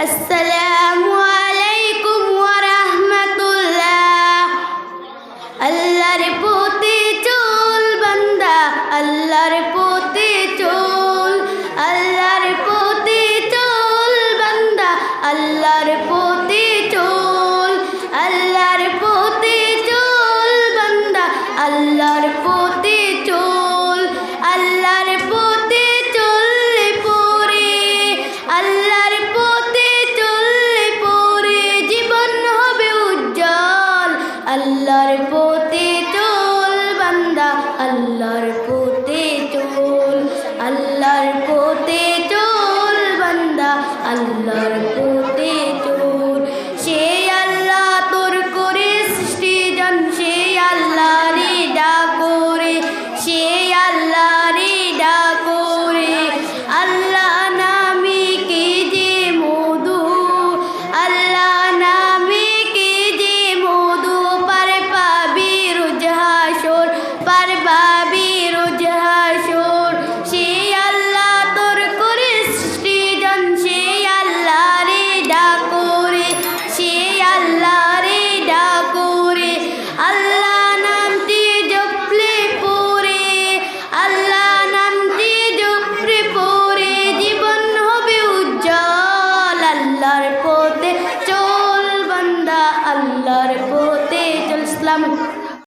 السلام. আল্লাহর পথে চল বান্দা আল্লাহর পথে চল আল্লাহর পথে চল বান্দা আল্লাহর বাংলার পোতে জল ইসলাম